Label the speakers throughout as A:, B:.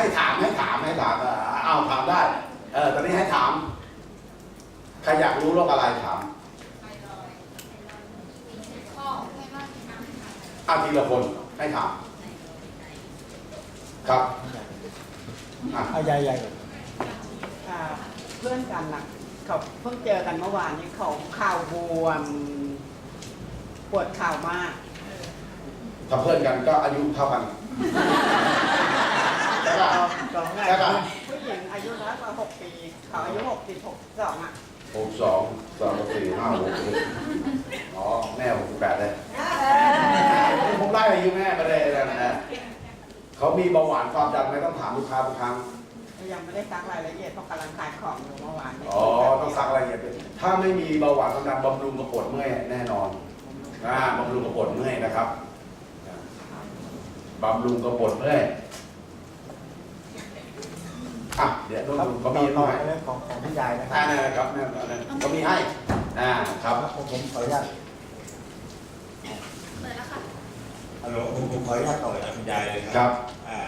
A: ให้ถามให้ถามให้ถามเออเอาถามได้ เออตอนนี้ให้ถามใครอยากรู้โรคอะไรถาม
B: ไทรอยด์ข้อไม่ว่าเป็นน้ำขาด
A: อาทีละคนให้ถาม ครับอะ
C: เอาใหญ่ใหญ่
D: อ่าเพื่อนกันนะเขาเพิ่งเจอกันเมื่อวานนี้เขาข่าวบวมปวดข่าวมาก
A: ถ้าเพื่อนกันก็อายุเท่ากันใช่ ป่ะ
D: สองไง
A: ใช่ปะ
D: ผู้หญิงอายุน้อยกว่าหกปีเขาอายุหกสิบหกสองอะ
A: หกสองสองสี่ห้าหกเจ็ดอ๋อแม่หกแปดเลยผมได้อายุแม่ไปเลยนะฮะเขามีเบาหวานความดันไหมต้องถามลูกค้าทุกครั้ง
D: ยังไม่ได้ซักรายละเอียดเพราะกำลังขายของอยู่เมื่อวานนี้
A: อ๋อต้องซักอะไรอย่างเงี้ยถ้าไม่มีเบาหวานความดันบำรุงกระปวดเมื่อยแน่นอนอ่าบำรุงกระปวดเมื่อยนะครับบำรุงกระปวดเมื่อย อะเดี๋ยวต้อง
C: ครับ
A: ดู
C: ต่
A: เขา
C: อ
A: มี
C: ต่อ
A: ให้
C: เรื่องของของพี่ใหญ่นะค
A: อ่า
C: รับ
A: นะครับนั่นนั่นเขามีให้อ่าครับ
C: ครับผมผมขออนุญาต
B: เลยแล้วค่ะ
E: ฮัลโหลผมผมขออนุญาตต่อจากคุณยายเลยค
A: ครั
E: รับ อ่า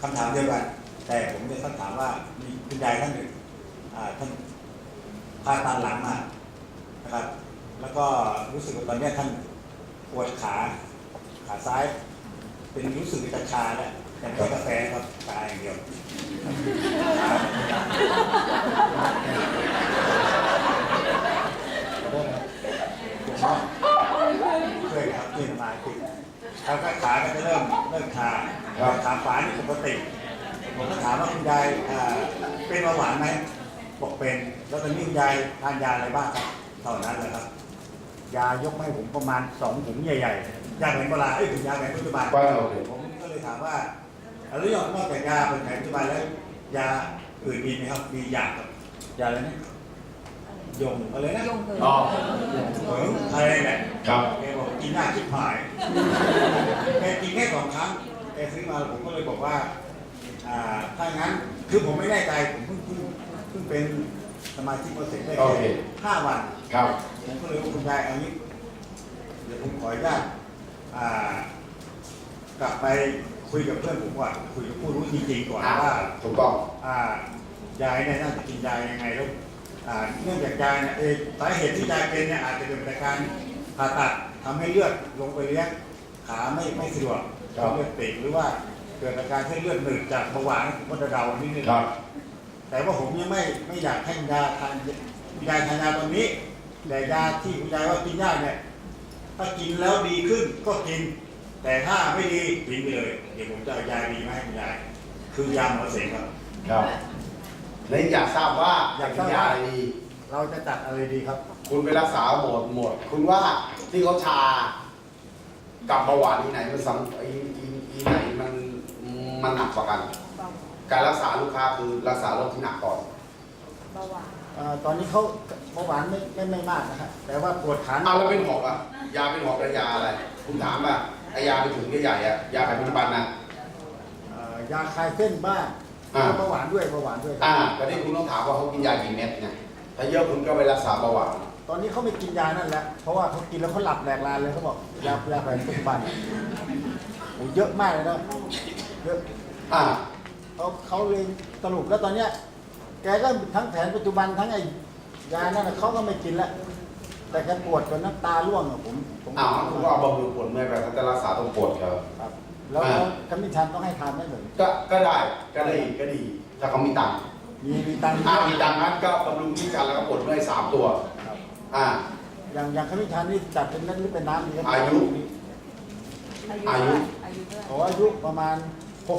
E: คำถามเดียวกัน แต่ผมจะต้องถามว่ามีคุณยายท่านหนึ่งอ่าท่านผ่าตัดหลังมานะครับ แล้วก็รู้สึกว่าตอนเนี้ยท่านปวดขา ขาซ้าย เป็นรู้สึกจะชาแล้ว แต่ไม่ใช่กาแฟครับชาอย่างเดียวช่วยครับช่วยมาคือแล้วก็ขาก็จะเริ่มเริ่มชา
A: ครับ
E: ขาขวานี่ปกติผมก็ถามว่าคุณยายอ่าเป็นเบาหวานไหมบอกเป็น แล้วตอนนี้คุณยายทานยาอะไรบ้างครับเท่านั้นเลยครับ ยายกมาให้ผมประมาณสองถุงใหญ่ๆยาแผนโบราณเอ้ยถุงยาแผนปัจจุบัน
A: ว่าโอเค
E: ผมก็เลยถามว่า แล้วนอกจากยาเป็นแผนปัจจุบันแล้วยาอื่นมีไหมครับมียาครับยาอะไรนะยงอะไรนะ
A: อ๋อ
E: เอออะไรแหละ
A: ครับ
E: แกบอกกินหน้าชิบหายแกกินแค่สองครั้งแกซื้อมาผมก็เลยบอกว่าอ่าถ้างั้นคือผมไม่แน่ใจผมเพิ่งเพิ่งเพิ่งเป็นสมาชิกโปรเซสได้
A: โอ
E: แค่
A: เค
E: ห้าวัน
A: ครับ
E: ผมก็เลยว่าคุณยายเอางี้เดี๋ยวผมขออนุญาตอ่ากลับไป คุยกับเพื่อนผมก่อนคุยกับผู้รู้จริงๆก่อน
A: อ่า
E: ว่า
A: ถูกต้อง
E: อ่ายายเนี่ยน่าจะกินยายังไงแล้วอ่าเนื่องจากยายเนี่ยเออสาเหตุที่ยายเป็นเนี่ยอาจจะเกิดจากการผ่าตัดทำให้เลือดลงไปเลี้ยงขาไม่ไม่สะดวก
A: ครับ
E: เลือดติดหรือว่าเกิดอาการเส้นเลือดหนืดจากเบาหวานผมก็จะเดานิดนึง
A: ครับ
E: แต่ว่าผมยังไม่ไม่อยากให้คุณยาทานคุณยายทานยาตอนนี้ แต่ยาที่คุณยายว่ากินยากเนี่ยถ้ากินแล้วดีขึ้นก็กิน แต่ถ้าไม่ดีทิ้งไปเลย เดี๋ยวผมจะเอายาดีมาให้คุณยาย คือยาหมอเสงครับ
A: ครับเลยอยากทราบว่าอยากกินยาอะไรดี
C: เราจะจัดอะไรดีครับ
A: คุณไปรักษาหมดหมด คุณว่าที่เขาชา กับเบาหวานที่ไหนมันสังอีอีอีไหนมันมันหนักกว่ากัน การรักษาลูกค้าคือรักษาโรคที่หนักก่อน
D: เบาหวาน
C: เอ่อตอนนี้เขาเบาหวานไม่ไม่ไม่มากนะครับแต่ว่าปวดขา
A: เอาแล้วเป็นหอบอะ ยาเป็นหอบระยาอะไร คุณถามอะ ไอยาไปถึงใหญ่ๆอะยาแผนปัจจุบันนะ
C: เอ่อยาคลายเส้นบ้าง
A: อ่า
C: เบาหวานด้วยเบาหวานด้วย
A: อ่าแต่นี่คุณต้องถามว่าเขากินยากี่เม็ดเนี่ยถ้าเยอะคุณก็ไปรักษาเบาหวาน
C: ตอนนี้เขาไม่กินยานั่นแหละเพราะว่าเขากินแล้วเขาหลับแหลกลานเลยเขาบอกยายาแผนปัจจุบันโอ้เยอะมากเลยนะเยอะ
A: อ่า
C: เขาเขาเลยสรุปแล้วตอนเนี้ย แกก็ทั้งแผนปัจจุบันทั้งไอ้ยานั่นน่ะเขาก็ไม่กินแล้ว แต่แกปวดจนน้ำตาร่วงอะผมผม
A: อ้าวคุณก็เอาบำรุงปวดเมื่อยไปเขาจะรักษาตรงปวดเขา
C: ครับแล้ว
A: อ่า
C: แล้วขมิ้นชันต้องให้ทานไหมเหมือน
A: ก็ก็ได้ก็ดีก็ดี ถ้าเขามีตังค์
C: มีมีตังค์
A: อ่ามีตังค์นั้นก็บำรุงที่กันแล้วก็ปวดเมื่อยสามตัว
C: ครับ
A: อ่า
C: อย่างอย่างขมิ้นชันนี่จัดเป็นเม็ดหรือเป็นน้ำดีครับ
A: อายุ อายุ
D: อายุด้วย
C: ขออายุประมาณ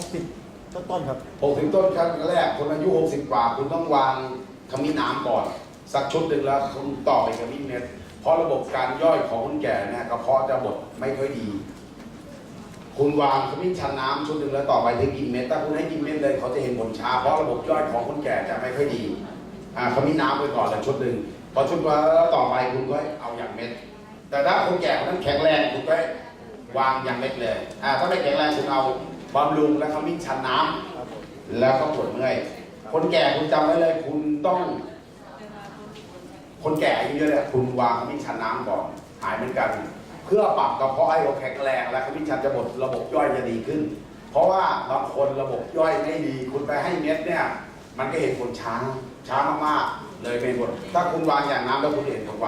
C: 60ต้นต้นๆครับ
A: หกถึงต้นครั้งแรกคนอายุหกสิบกว่า คุณต้องวางขมิ้นน้ำก่อน สักชุดหนึ่งแล้วคุณต่อไปขมิ้นเม็ด เพราะระบบการย่อยของคนแก่เนี่ยกระเพาะจะบดไม่ค่อยดี คุณวางขมิ้นชันน้ำชุดหนึ่งแล้วต่อไปถึงกินเม็ดถ้าคุณให้กินเม็ดเลยเขาจะเห็นผลช้าเพราะระบบย่อยของคนแก่จะไม่ค่อยดีอ่าขมิ้นน้ำไปก่อนเลยชุดหนึ่งพอชุดมาแล้วต่อไปคุณก็เอาอย่างเม็ด แต่ถ้าคนแก่คนนั้นแข็งแรงคุณก็วางอย่างเม็ดเลยอ่าถ้าไม่แข็งแรงคุณเอาบำรุงและขมิ้นชันน้ำแล้วก็ปวดเมื่อยคนแก่คุณจำไว้เลยคุณต้อง คนแก่อายุเยอะเนี่ยคุณวางขมิ้นชันน้ำก่อนหายเหมือนกัน เพื่อปรับกระเพาะให้เราแข็งแรงและขมิ้นชันจะบดระบบย่อยจะดีขึ้น เพราะว่าบางคนระบบย่อยไม่ดี คุณไปให้เม็ดเนี่ย มันก็เห็นผลช้าช้ามากๆ เลยเป็นผลถ้าคุณวางอย่างน้ำแล้วคุณเห็นผลไว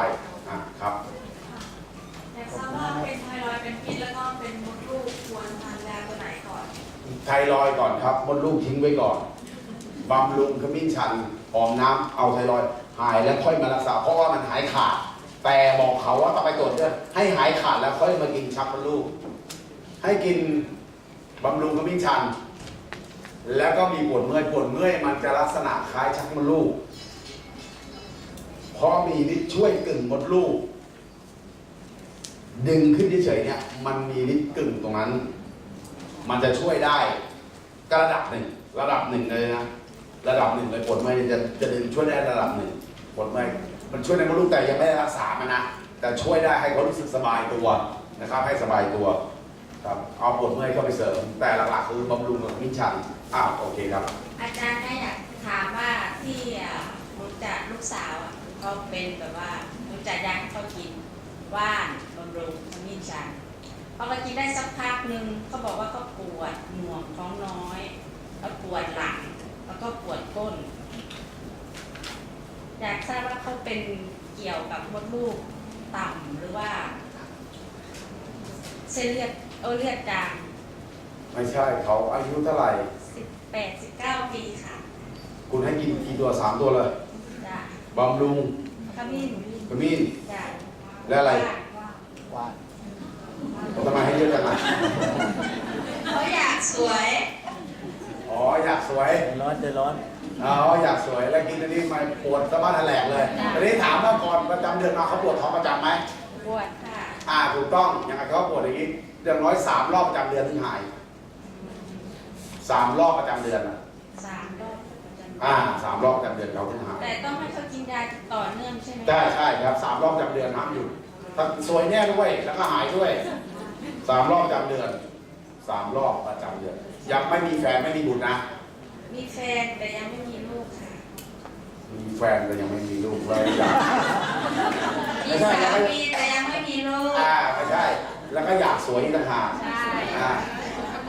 A: อะครับ
B: อยากทราบว่าเป็นไทรอยด์เป็นพิษแล้วก็เป็นมดลูกควรทานยาตัวไหนก่อน
A: ไทรอยด์ก่อนครับมดลูกทิ้งไว้ก่อนบำรุงขมิ้นชันหอมน้ำเอาไทรอยด์ หายแล้วค่อยมารักษา เพราะว่ามันหายขาด แต่บอกเขาว่าต้องไปตรวจเลือดให้หายขาดแล้วค่อยมากินชักมดลูก ให้กินบำรุงขมิ้นชัน แล้วก็มีปวดเมื่อยปวดเมื่อยมันจะลักษณะคล้ายชักมดลูก เพราะมีฤทธิ์ช่วยกึ่งมดลูก ดึงขึ้นเฉยๆเนี่ย มันมีฤทธิ์กึ่งตรงนั้น มันจะช่วยได้กระดับหนึ่งระดับหนึ่งเลยนะระดับหนึ่งเลยปวดเมื่อยจะจะดึงช่วยได้ระดับหนึ่ง ปวดเมื่อยมันช่วยในมดลูกแต่ยังไม่ได้รักษามันนะแต่ช่วยได้ให้เขารู้สึกสบายตัวนะครับ ให้สบายตัวครับเอาปวดเมื่อยเข้าไปเสริม แต่หลักๆคือบำรุงกับมินชันอ้าวโอเคครับ
F: อาจารย์แม่อยากถามว่าที่อะรู้จักลูกสาวเขาเป็นแบบว่ารู้จักยาให้เขากินว่านบำรุงขมิ้นชันพอเขากินได้สักพักหนึ่งเขาบอกว่าเขาปวดหน่วงท้องน้อยแล้วปวดหลังแล้วก็ปวดก้น อยากทราบว่าเขาเป็นเกี่ยวกับมดลูกต่ำหรือว่า เส้นเลือดเออเลือดจาง
A: ไม่ใช่เขาอายุเท่าไหร่
F: สิบแปดสิบเก้าปีค่ะ
A: คุณให้กินกี่ตัวสามตัวเลย
F: จ้ะ
A: บำรุง
F: ขมิ้น
A: ขมิ้น
F: จ้ะ
A: และอะไร
C: ว่าน
A: เขาทำไมให้เยอะจังอะ
F: เขาอยากสวย
A: อ๋ออยากสวย
C: ใจร้อนใจร้อน
A: อ๋ออยากสวยแล้วกินอันนี้มาปวดสะบ้านแถลกเลยอันนี้ถามว่าก่อนประจำเดือนมาเขาปวดท้องประจำไหม
F: ปวดค่ะ
A: อ่าถูกต้องอย่างไรเขาปวดอย่างนี้อย่างน้อยสามรอบประจำเดือนถึงหายสามรอบประจำเดือนอะ
F: สามรอบประจำ
A: อ่าสามรอบประจำเดือนเขาถึงหาย
F: แต่ต้องให้เขากินยาต่อเนื่องใช่ไหม
A: ใช่ใช่ครับสามรอบประจำเดือนน้ำอยู่ถ้าสวยแน่ด้วยแล้วก็หายด้วยสามรอบประจำเดือนสามรอบประจำเดือนยังไม่มีแฟนไม่มีบุตรนะ
F: มีแฟนแต่ยังไม่มีลูกค่ะ
A: มีแฟนแต่ยังไม่มีลูกเลยอยาก
F: มีสามีแต่ยังไม่มีลูก
A: อ่าไม่ใช่ แล้วก็อยากสวยอีกต่างหาก
F: ใช่
A: อ่า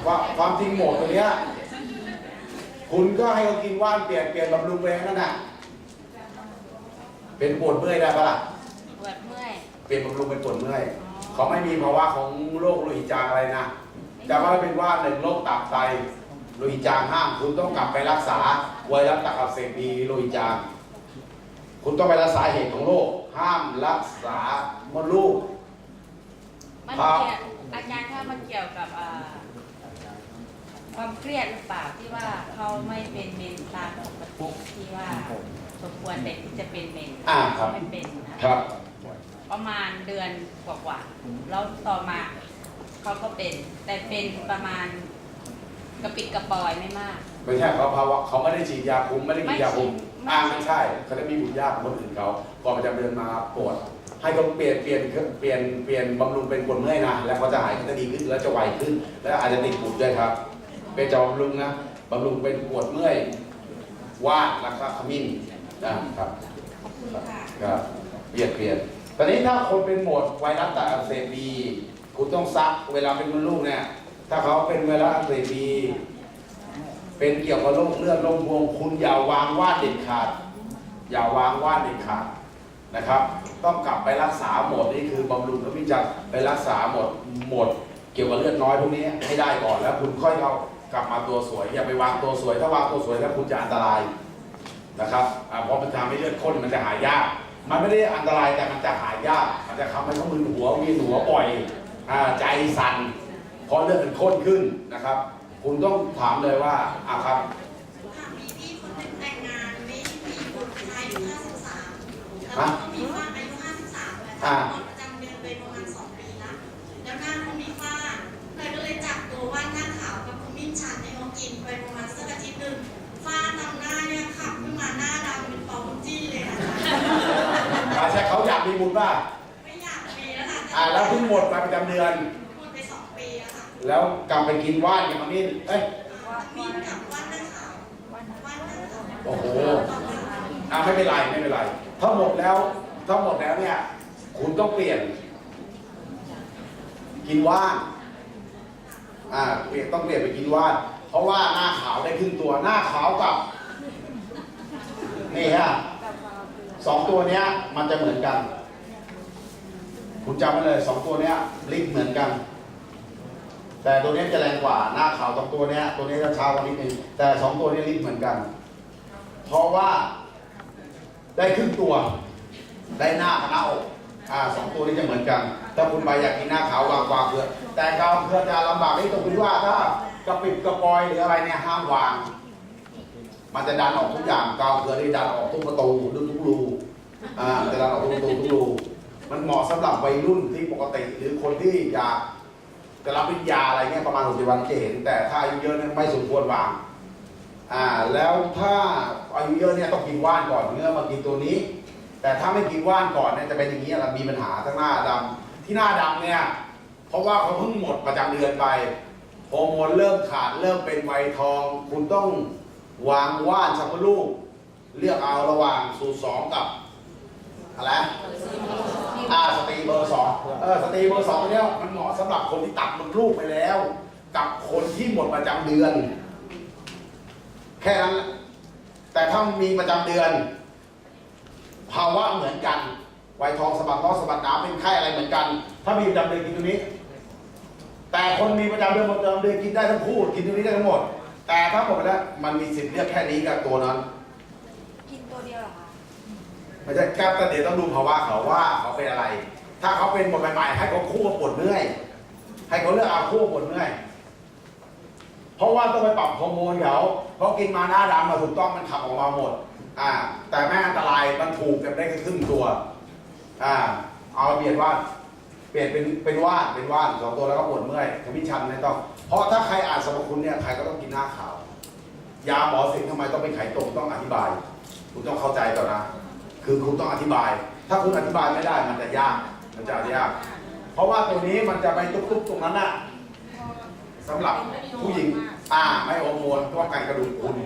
A: ว่าความจริงโหมดตัวเนี้ยคุณก็ให้เขากินว่านเปลี่ยนเปลี่ยนบำรุงไปนั่นน่ะเป็นปวดเมื่อยได้ปะล่ะ
F: ปวดเมื่อย
A: เปลี่ยนบำรุงเป็นปวดเมื่อยเขาไม่มีภาวะของโรคโลหิตจางอะไรนะจะว่าเป็นว่าหนึ่งโรคตับไตโล หิตจางห้ามคุณต้องกลับไปรักษาไวรัสตับอักเสบบีโลหิตจางคุณต้องไปรักษาเหตุของโรคห้ามรักษามดลูก
F: มัน
A: ครับ
F: เกี่ยวอาจารย์ถ้ามันเกี่ยวกับอ่าความเครียดหรือเปล่าที่ว่าเขาไม่เป็นเมนตามปกติที่ว่าสมควรเด็กที่จะเป็นเมน
A: อ่าครับ
F: ไม่เป็นนะครับ ประมาณเดือนกว่าๆแล้วต่อมาเขาก็เป็น แต่เป็นประมาณ กระปิดกระปอยไม่มาก
A: ไม่ใช่เขาภาวะเขาไม่ได้ฉีดยาคุมไม่ได้กินยาคุม
F: ไม่ฉีด
A: อ่าไม่ใช่เขาได้มีบุตรยากคนอื่นเขาก่อนประจำเดือนมาปวดให้เขาเปลี่ยนเปลี่ยนเปลี่ยนเปลี่ยนบำรุงเป็นปวดเมื่อยนะแล้วเขาจะหายเขาจะดีขึ้นแล้วจะไวขึ้น แล้วอาจจะติดบุตรด้วยครับ เป็นจะบำรุงนะบำรุงเป็นปวดเมื่อยว่านแล้วก็ขมิ้นนะครับ
F: ขอบคุณค่ะ
A: ครับเปลี่ยนเปลี่ยนตอนนี้ถ้าคนเป็นโหมดไวรัสตับอักเสบบีคุณต้องซักเวลาเป็นมดลูกเนี่ย ถ้าเขาเป็นไวรัสอักเสบี เป็นเกี่ยวกับโรคเลือดโรคพวงคุณอย่าวางว่านเด็ดขาด อย่าวางว่านเด็ดขาดนะครับ ต้องกลับไปรักษาหมดนี่คือบำรุงและวิจัยไปรักษาหมดหมด เกี่ยวกับเลือดน้อยพวกนี้ให้ได้ก่อนแล้วคุณค่อยเอากลับมาตัวสวยอย่าไปวางตัวสวย ถ้าวางตัวสวยแล้วคุณจะอันตรายนะครับอ่าเพราะมันทำให้เลือดข้นมันจะหายยาก มันไม่ได้อันตรายแต่มันจะหายยาก มันจะทำให้เขามึนหัววีหัวบ่อยอใจสั่น เพราะเลือดมันข้นขึ้นนะครับ คุณต้องถามเลยว่าอ่าครับ
B: ค่ะมีพี่คนหนึ่งแต่งงานไม่มีบุตรชายอายุ53แล้วก็มีฝ้าอายุ53แล้ว
A: อ่า
B: หมดประจำเดือนไปประมาณ 2 ปีละแล้วหน้าเขามีฝ้าเลยก็เลยจับตัวว่านหน้าขาวกับขมิ้นชันให้เขากินไปประมาณสักอาทิตย์หนึ่งฝ้าตามหน้าเนี่ยขับขึ้นมาหน้าดำเป็นปอมจี้เลยค่ะ
A: อาใช่เขาอยากมีบุญป่ะ
B: ไม่อยากมีแล้วค่ะ
A: อ่าแล้วเพิ่งหมดมาประจำเดือน
B: หมดไปสองปี แล้วค่ะ
A: แล้วกลับไปกินว่านกับมันนี่เอ้ย
B: มิ้นกับว่านหน้าขาวว่านหน้าขาว
A: โอ้โหอ่าไม่เป็นไรไม่เป็นไรถ้าหมดแล้วถ้าหมดแล้วเนี่ย คุณต้องเปลี่ยน กินว่านอ่าเปลี่ยนต้องเปลี่ยนไปกินว่าน เพราะว่าหน้าขาวได้ครึ่งตัวหน้าขาวกับนี่ฮะสองตัวเนี้ยมันจะเหมือนกัน คุณจำไว้เลยสองตัวเนี้ยลิ้นเหมือนกัน แต่ตัวนี้จะแรงกว่าหน้าขาวสองตัวนี้ตัวนี้จะช้ากว่านิดนึงแต่สองตัวนี้ลิ้นเหมือนกัน เพราะว่าได้ครึ่งตัว ได้หน้ากับหน้าอกอ่าสองตัวนี้จะเหมือนกัน ถ้าคุณไปอยากกินหน้าขาววางกวางเพื่อแต่กาวเพื่อจะลำบากที่ตรงที่ว่าถ้ากระปิดกระปอยหรืออะไรเนี่ยห้ามวาง มันจะดันออกทุกอย่างกาวเพื่อที่ดันออกทุกประตูหรือทุกรูอ่าจะดันออกทุกประตูทุกรูมันเหมาะสำหรับวัยรุ่นที่ปกติหรือคนที่อยาก จะรับปริญญาอะไรเงี้ยประมาณ 60 วันจะเห็น แต่ถ้าอายุเยอะเนี่ยไม่สมควรวางอ่าแล้วถ้าอายุเยอะเนี่ยต้องกินว่านก่อนถึงจะมากินตัวนี้ แต่ถ้าไม่กินว่านก่อนเนี่ยจะเป็นอย่างนี้แหละมีปัญหาทั้งหน้าดำที่หน้าดำเนี่ยเพราะว่าเขาเพิ่งหมดประจำเดือนไปฮอร์โมนเริ่มขาดเริ่มเป็นไวทอง คุณต้องวางว่านชักพลูกเลือกเอาระหว่างสูตรสองกับอะไร อ่าสตรีเบอร์สองเออสตรีเบอร์สองเนี่ยมันเหมาะสำหรับคนที่ตัดมดลูกไปแล้ว กับคนที่หมดประจำเดือน แค่นั้นแหละแต่ถ้ามีประจำเดือน ภาวะเหมือนกันไวทองสะบัดล้อสะบัดนาวเป็นไข้อะไรเหมือนกัน ถ้ามีประจำเดือนกินตัวนี้ แต่คนมีประจำเดือนหมดประจำเดือนกินได้ทั้งคู่กินตัวนี้ได้ทั้งหมด แต่ถ้าหมดไปแล้วมันมีสิทธิ์เลือกแค่นี้กับตัวนั้น
G: ตัวเดียวเหรอคะ
A: ไม่ใช่แก้แต่เดี๋ยวต้องดูภาวะเขาว่าเขาเป็นอะไร ถ้าเขาเป็นหมดใหม่ๆให้เขาคู่กับปวดเมื่อย ให้เขาเลือกเอาคู่กับปวดเมื่อย เพราะว่าต้องไปปรับฮอร์โมนเขาเพราะกินมาหน้าดำมาถูกต้องมันขับออกมาหมด อ่า แต่แม่อันตรายมันถูกกันได้แค่ครึ่งตัว อ่า เอาเปลี่ยนว่า เปลี่ยนเป็นเป็นว่านเป็นว่านสองตัวแล้วก็ปวดเมื่อยขมิ้นชันไม่ต้อง เพราะถ้าใครอ่านสรรพคุณเนี่ยใครก็ต้องกินหน้าขาว ยาหมอสิงทำไมต้องเป็นไข่ตรงต้องอธิบาย คุณต้องเข้าใจก่อนนะ คือคุณต้องอธิบาย ถ้าคุณอธิบายไม่ได้มันจะยาก มันจะยาก เพราะว่าตัวนี้มันจะไปตุ๊บๆตรงนั้นน่ะสำหรับผู้หญิงอ่าไม่ฮอร์โมนป้องกันกระดูกพรุน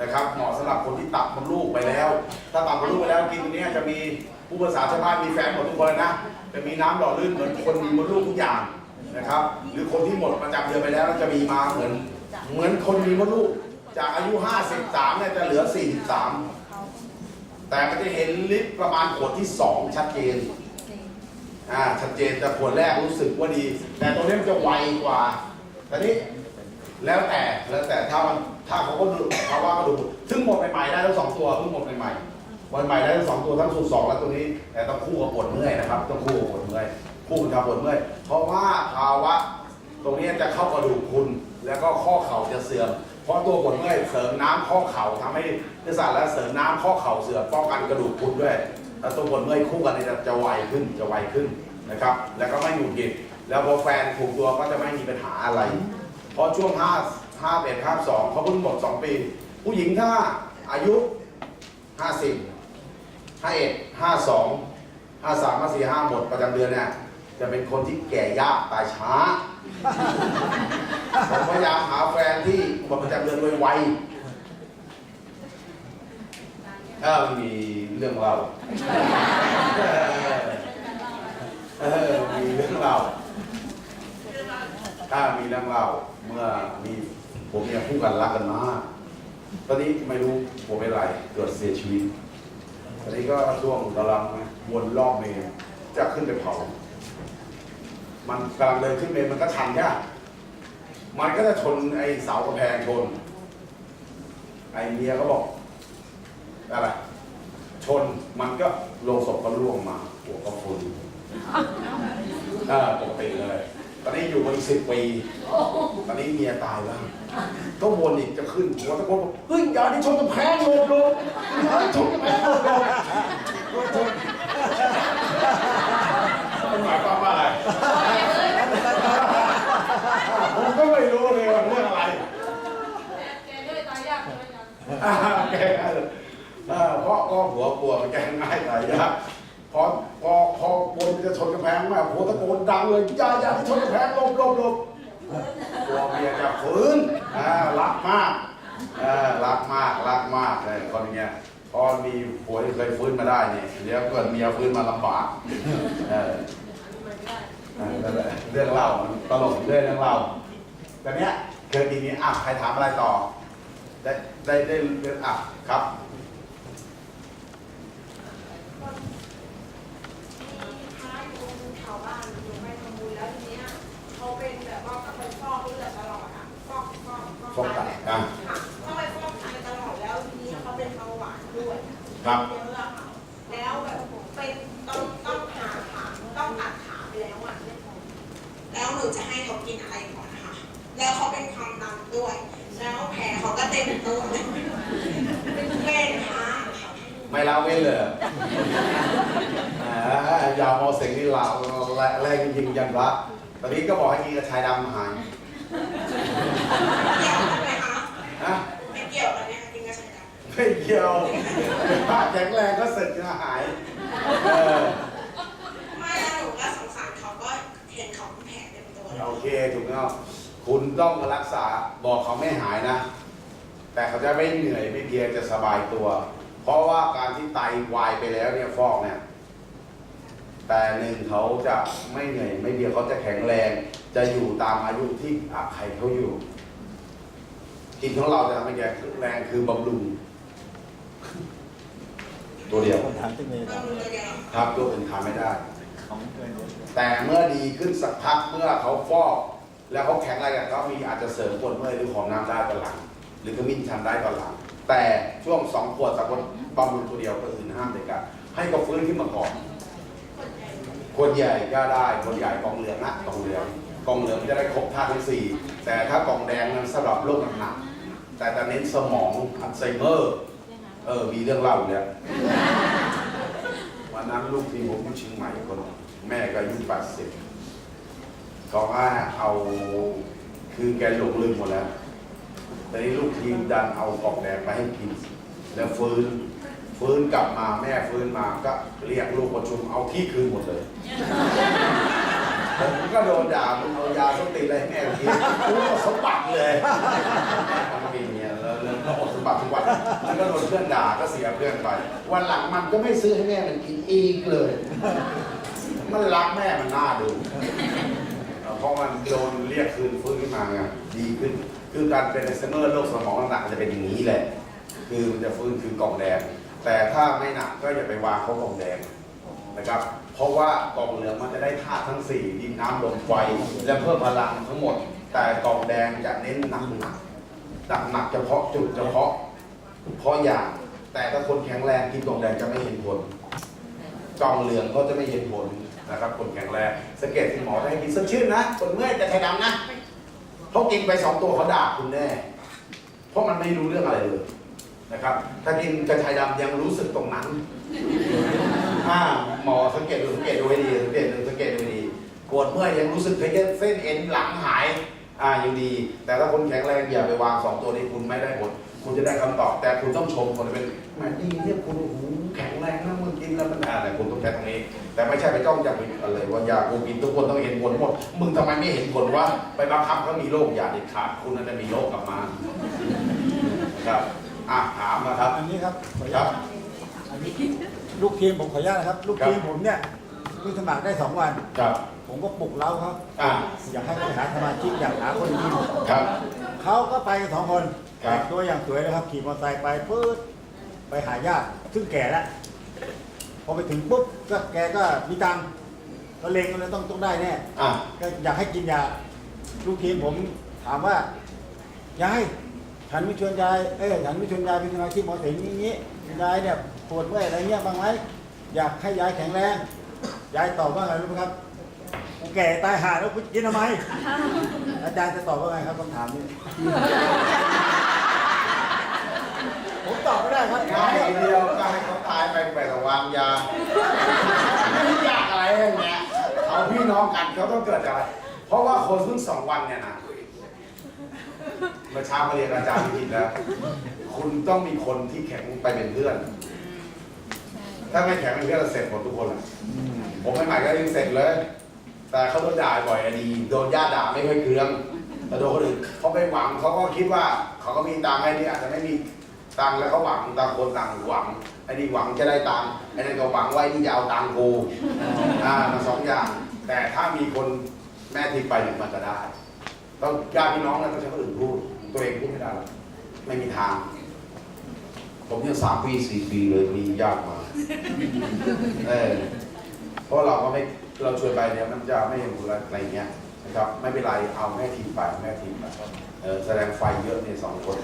A: นะครับเหมาะสำหรับคนที่ตัดมดลูกไปแล้ว ถ้าตัดมดลูกไปแล้วกินตัวนี้จะมีผู้ภาษาชาวบ้านมีแฟนหมดทุกคนนะจะมีน้ำหล่อลื่นเหมือนคนมีมดลูกทุกอย่างนะครับ หรือคนที่หมดประจำเดือนไปแล้วจะมีมาเหมือน เหมือนคนมีมดลูกจากอายุ 53เนี่ยจะเหลือ 43 แต่มันจะเห็นลิตรประมาณขวดที่ 2 ชัดเจนอ่าชัดเจนแต่ขวดแรกรู้สึกว่าดี แต่ตัวนี้มันจะไวกว่าแต่นี้แล้วแต่แล้วแต่ถ้ามันถ้าเขาก็ดูเขาว่าก็ดูซึ่งหมดใหม่ๆได้ทั้งสองตัวเพิ่งหมดใหม่ๆวันใหม่ได้ทั้งสองตัวทั้งสูตรสองและตัวนี้ แต่ต้องคู่กับปวดเมื่อยนะครับต้องคู่กับปวดเมื่อยคู่กับปวดเมื่อยเพราะว่าภาวะตรงนี้จะเข้ากระดูกคุณ แล้วก็ข้อเข่าจะเสื่อมเพ ราะตัวปวดเมื่อยเสริมน้ำข้อเข่าทำให้เนื้อสัตว์และเสริมน้ำข้อเข่าเสื่อมป้องกันกระดูกคุณด้วยแล้วตัวปวดเมื่อยคู่กันเนี่ยจะจะไวขึ้นจะไวขึ้นนะครับ แล้วก็ไม่หงุดหงิดแล้วพอแฟนถูกตัวก็จะไม่มีปัญหาอะไร เพราะช่วง5 5 1 5 2เขาเพิ่งหมด 2 ปี ผู้หญิงถ้าอายุ 50 51 52 53 54 5หมดประจำเดือนเนี่ย จะเป็นคนที่แก่ยากตายช้า ผมพยายามหาแฟนที่หมดประจำเดือนไวๆถ้ามีเรื่องเราเออมีเรื่องเราถ้ามีเรื่องเราเมื่อมีผมเนี่ยคู่กันรักกันมากตอนนี้ไม่รู้ผมเป็นไรเกิดเสียชีวิตตอนนี้ก็ช่วงกำลังวนรอบเมนจะขึ้นไปเผา มันกำลังเดินขึ้นเมนมันก็ชันยากมันก็จะชนไอ้เสากระแพงชน ไอ้เมียก็บอกอะไรชนมันก็ลงศพก็ร่วงมาหัวก็ฟุนอ่าปกติเลย ตอนนี้อยู่มาอีกสิบปี ตอนนี้เมียตายแล้ว ก็วนอีกจะขึ้นหัวตะโกนบอกเฮ้ยอย่าที่ชนกระแพงโลบโลบอย่าที่ชนกระแพงโลบโลบชนมันหมายความว่าอะไร ผมก็ไม่รู้เลยว่าเรื่องอะไร อ่าแกอ่าเพราะก็หัวปวดแกง่ายตายยากพอพอพอบนจะชนกระแพงแม่โหตะโกนดังเลยอย่าอย่าที่ชนกระแพงหลบหลบหลบกลัวเมียจะฟื้นอ่ารักมากอ่ารักมากรักมากเลยคนเงี้ยพอมีผัวที่เคยฟื้นมาได้เนี่ยเดี๋ยวเกิดเมียฟื้นมาลำบากเออเรื่องเล่ามันตลกเรื่อยเรื่องเล่าแต่เนี้ยเคยกินนี้อะใครถามอะไรต่อ ได้ได้ได้เรื่อกอะครับ
H: มีพระอยู่แถวบ้านอยู่ไปทำบุญแล้วทีเนี้ยเขาเป็นแบบว่าก็ไปฟอกเลือดตลอดอะฟอกฟอก
A: ฟอกไตอะ
H: ค่ะเขาไปฟอกไตตลอดแล้วทีนี้เขาเป็นเบาหวานด้วย
A: ครับ
H: เยอะอะค่ะแล้วแบบเป็นต้องต้องผ่าขาต้องตัดขาไปแล้วอะ
B: แล้วหนูจะให้เขากินอะไรก่อนนะคะ แล้วเขาเป็นความดันด้วย แล้วแผลเขาก็เต็มตัวเลยเป็นพระค่ะ
A: ไม่ละเว้นเลยอ่ายาวมอเสงนี่ลาวแรงจริงๆยันละตอนนี้ก็บอกให้กินกระชายดำหาย
B: เกี่ยวกันไหมคะ
A: นะ
B: ไม่เกี่ยวกันเนี่ยกินกระชายดำ
A: ไม่เกี่ยวถ้าแข็งแรงก็เสร็จก็หายเออ
B: ไม่แล้วหนูก็สงสารเขาก็เห็นเขาเป็นแผลเต็มตัวเลย
A: โอเคถูกแล้ว คุณต้องมารักษาบอกเขาไม่หายนะ แต่เขาจะไม่เหนื่อยไม่เพลียจะสบายตัว เพราะว่าการที่ไตวายไปแล้วเนี่ยฟอกเนี่ย แต่หนึ่งเขาจะไม่เหนื่อยไม่เพลียเขาจะแข็งแรง จะอยู่ตามอายุที่อาใครเขาอยู่กินของเราจะทำให้แกแข็งแรงคือบำรุงตัวเดียว
C: คนถามที่เมย์
B: บำรุงตัวเดียว
A: ครับตัวอื่นทานไม่ได้
C: ของเกินเยอะ
A: แต่เมื่อดีขึ้นสักพักเมื่อเขาฟอก แล้วเขาแข็งอะไรกันก็มีอาจจะเสริมปวดเมื่อยหรือหอมน้ำได้ตอนหลัง หรือขมิ้นชันได้ตอนหลัง แต่ช่วงสองขวดสักคนบำรุงตัวเดียวก็อื่นห้ามเด็ดขาดให้เขาฟื้นขึ้นมาก่อนคนใหญ่ก็ได้คนใหญ่กองเหลืองนะกองเหลืองกองเหลืองจะได้ครบธาตุทั้งสี่แต่ถ้ากองแดงนั้นสำหรับโรคหนักแต่จะเน้นสมองอัลไซเมอร์เออมีเรื่องเล่าเนี่ยวันนั้นลูกทีผมผู้ชิงใหม่คน แม่ก็อายุ80 กองห้าเอา คือแกหลงลืมหมดแล้วตอนนี้ลูกทีมดันเอากองแดงไปให้กิน แล้วฟื้น ฟื้นกลับมาแม่ฟื้นมาก็เรียกลูกประชุมเอาที่คืนหมดเลยผมก็โดนด่ามึงเอายาสติอะไรแม่กินกูก็สมบัติเลยทำกินเนี่ยแล้วแล้อดสมบัติทุกวันแล้วก็โดนเพื่อนด่าก็เสียเพื่อนไป วันหลังมันก็ไม่ซื้อให้แม่มันกินอีกเลย มันรักแม่มันน่าดู เพราะมันโดนเรียกคืนฟื้นขึ้นมาไงดีขึ้น คือการเป็นอัลไซเมอร์โรคสมองหนักจะเป็นอย่างนี้แหละ คือมันจะฟื้นคือกล่องแดง แต่ถ้าไม่หนักก็อย่าไปวางเขากล่องแดงนะครับ เพราะว่ากล่องเหลืองมันจะได้ธาตุทั้งสี่ดินน้ำลมไฟ และเพิ่มพลังทั้งหมด แต่กล่องแดงจะเน้นหนักหนักหนักหนักเฉพาะจุดเฉพาะเพราะอย่าง แต่ถ้าคนแข็งแรงกินกล่องแดงจะไม่เห็นผล กล่องเหลืองก็จะไม่เห็นผล นะครับคนแข็งแรงสังเกตที่หมอให้กินสดชื่นนะคนเมื่อยจะใช้ดำนะเขากินไปสองตัวเขาด่าคุณแน่เพราะมันไม่รู้เรื่องอะไรเลยนะครับ ถ้ากินกระชายดำยังรู้สึกตรงนั้นอ่าหมอสังเกตดูสังเกตดูให้ดีสังเกตดูสังเกตดูให้ดีปวดเมื่อยยังรู้สึกเส้นเส้นเอ็นหลังหายอ่ายังดี แต่ถ้าคนแข็งแรงอย่าไปวางสองตัวนี้คุณไม่ได้ผลคุณจะได้คำตอบ แต่คุณต้องชมคนเป็นแหมดีเนี่ยคุณโอ้โหแข็งแรงนะมึงกินแล้วมันอ่าแต่คุณต้องใช้ตรงนี้ แต่ไม่ใช่ไปจ้องจับผิดอะไรว่ายากูกินทุกคนต้องเห็นผลหมด มึงทำไมไม่เห็นผลว่าไปบังคับเขามีโรคอย่าเด็ดขาดคุณนั่นจะมีโรคกลับมาครับอะถามนะครับ
C: อันนี้ครับขออนุ
A: ครั
C: ญา
A: บ
C: ตอันนี้ลูกทีมผมขออนุญาตนะครับ ลูกทีมผมเนี่ยเพิ่งสมัครได้สองวัน
A: ครับ
C: ผมก็ปลุกเร้าเขา
A: อะ
C: อยากให้ไปหาสมาชิกอยากหาคนทีม
A: ครับ
C: เขาก็ไปกันสองคน
A: ครับ
C: แต่งตัวอย่างสวยนะครับขี่มอเตอร์ไซค์ไปปื๊ดไปหาญาติซึ่งแก่แล้ว พอไปถึงปุ๊บก็แกก็มีตังค์ก็เลงก็เลยต้องต้องได้แน่
A: อะ
C: ก็อยากให้กินยาลูกทีมผมถามว่ายายฉันไม่ชวนยายเอ้ยฉันไม่ชวนยายเป็นสมาชิกหมอเสงอย่างนี้ยายเนี่ยปวดเมื่อยอะไรเงี้ยบ้างไหมอยากให้ยายแข็งแรงยายตอบว่าไงรู้ไหมครับกูแก่ตายหาแล้วกูกินทำไม อาจารย์จะตอบว่าไงครับคำถามนี้ ผมตอบไม่ได้ครับ
A: ง่ายเดียวก็ให้เขาตาย ไปไประวางยาไม่อยากอะไรอย่างเงี้ยเขาพี่น้องกันเขาต้องเกิดจากอะไร เพราะว่าคนเพิ่งสองวันเนี่ยนะเมื่อเช้ามาเรียนอาจารย์ผิดแล้ว คุณต้องมีคนที่แข็งไปเป็นเพื่อน ถ้าไม่แข็งเป็นเพื่อนเราเสร็จหมดทุกคนแหละผมใหม่ๆก็ยังเสร็จเลย แต่เขาโดนด่าบ่อยอะดี โดนญาติด่าไม่ค่อยเคืองแต่โดนคนอื่นเขาไปหวังเขาก็คิดว่า เขาก็มีตังค์ไอ้นี่อาจจะไม่มี ตังค์แล้วเขาหวังต่างคนต่างหวังไอ้นี่หวังจะได้ตังค์ไอ้นั่นก็หวังไว้ที่จะเอาตังค์กูอ่ามาสองอย่าง แต่ถ้ามีคนแม่ทิ้งไปเนี่ยมันจะได้ต้องญาติพี่น้องแล้วต้องใช้คนอื่นพูดตัวเองพูดไม่ได้หรอกไม่มีทาง ผมยังสามปีสี่ปีเลยมีญาติมาเออเพราะเราก็ไม่เราช่วยไปเนี่ยมันจะไม่เห็นผลอะไรอย่างเงี้ยนะครับ ไม่เป็นไรเอาแม่ทีมไปแม่ทีมไป เออแสดงไฟเยอะเนี่ยสองคน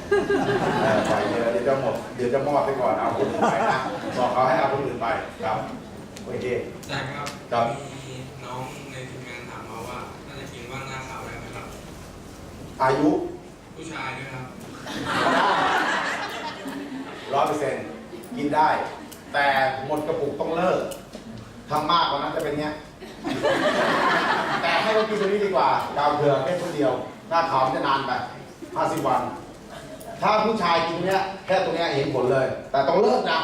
A: เออไฟเยอะเดี๋ยวจะหมดเดี๋ยวจะมอดไปก่อนเอาคนอื่นไปนะบอกเขาให้เอาคนอื่นไปครับโอเค
I: ใช่ครับ
A: ครับ
I: มีน้องในทีมงานถามมาว่าน่าจะกินว่านหน้าขาวได้ไหมครับ
A: อายุ
I: ผู้ชายด้วยครับ
A: ร้อยเปอร์เซ็นต์กินได้ แต่หมดกระปุกต้องเลิกทำมากกว่านั้นจะเป็นเงี้ย แต่ให้เขากินตัวนี้ดีกว่าดาวเผือกแค่คนเดียว หน้าขาวมันจะนานไปห้าสิบวัน ถ้าผู้ชายกินตัวเนี้ยแค่ตัวเนี้ยเห็นผลเลย แต่ต้องเลิกนะ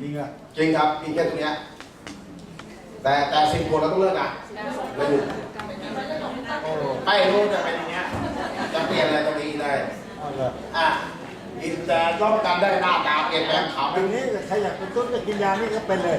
C: จริงอะ
A: จริงครับกินแค่ตัวเนี้ยแต่แต่สิบคนเราต้องเลิกนะแล้วหยุด
C: โอ้
A: ไม่รู้จะเป็นอย่างเงี้ยจะเปลี่ยนอะไรตรงนี้เลย
C: เอาเลย
A: อะกินแต่รับประกันได้หน้าตาเปลี่ยนแปลงขาว
C: อันนี้ใครอยากเป็นต้นจะกินยานี่ก็เป็นเลย